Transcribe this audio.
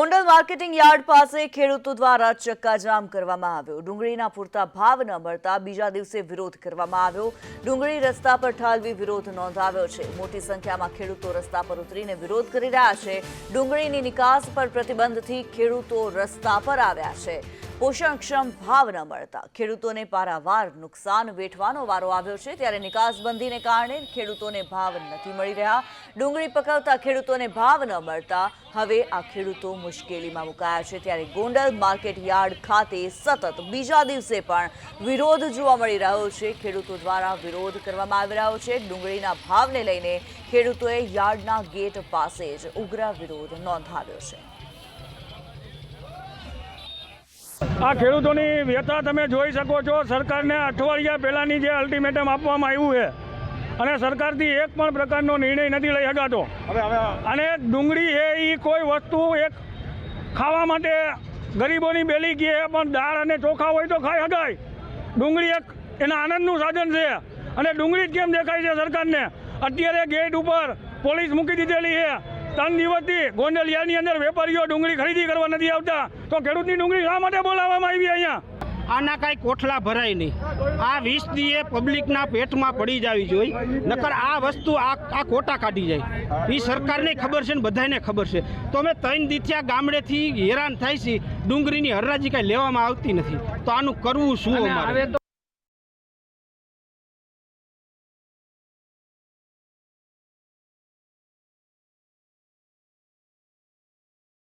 Gondal marketing yard પાસે ખેડૂતો દ્વારા ચક્કાજામ કરવામાં આવ્યો. ડુંગળીના પૂરતા ભાવ ન મળતા બીજા દિવસે વિરોધ કરવામાં આવ્યો. ડુંગળી રસ્તા પર ઠાલવી વિરોધ નોંધાવ્યો છે. મોટી સંખ્યામાં ખેડૂતો રસ્તા પર ઉતરીને વિરોધ કરી રહ્યા છે. ડુંગળીની નિકાસ પર પ્રતિબંધથી ખેડૂતો રસ્તા પર આવ્યા છે. પોષણક્ષમ ભાવ ન મળતા. ખેડૂતોને પારાવાર નુકસાન વેઠવાનો વારો આવ્યો છે. ત્યારે નિકાસબંધીને કારણે ખેડૂતોને ભાવ નથી મળી રહ્યા. ડુંગળી પકવતા ખેડૂતોને ભાવ ન મળતા. હવે આ ખેડૂતો મુશ્કેલીમાં મુકાયા છે. ત્યારે ગોંડલ માર્કેટ યાર્ડ ખાતે સતત બીજા દિવસે પણ વિરોધ જોવા મળી રહ્યો છે. ખેડૂતો દ્વારા વિરોધ કરવામાં આવી રહ્યો છે. ડુંગળીના ભાવને લઈને ખેડૂતોએ યાર્ડના ગેટ પાસે જ ઉગ્ર વિરોધ નોંધાવ્યો છે. આ ખેડૂતોની વ્યથા તમે જોઈ શકો છો. સરકારને અઠવાડિયા પહેલાંની જે અલ્ટિમેટમ આપવામાં આવ્યું છે. અને સરકારથી એક પણ પ્રકારનો નિર્ણય નથી લઈ શકાતો. અને ડુંગળી છે એ કોઈ વસ્તુ એક ખાવા માટે ગરીબોની બેલી કે પણ દાળ અને ચોખા હોય તો ખાઈ શકાય. ડુંગળી એક એના આનંદનું સાધન છે. અને ડુંગળી જ કેમ દેખાય છે સરકારને? અત્યારે ગેટ ઉપર પોલીસ મૂકી દીધેલી છે. ત્રણ દિવસથી ગોંડલિયાની અંદર વેપારીઓ ડુંગળી ખરીદી કરવા નથી આવતા. તો ખેડૂતની ડુંગળી શા માટે બોલાવવામાં આવી અહીંયા? આના કાંઈ કોઠલા ભરાય નહીં. આ વીસ દીએ પબ્લિકના પેટમાં પડી જવી જોઈએ નકર આ વસ્તુ આ આ કોટા કાઢી જાય. એ સરકારને ખબર છે ને બધાને ખબર છે. તો અમે ત્રણ દીથિયા ગામડેથી હેરાન થાય છે. ડુંગળીની હરરાજી કાંઈ લેવામાં આવતી નથી. તો આનું કરવું શું અમારે?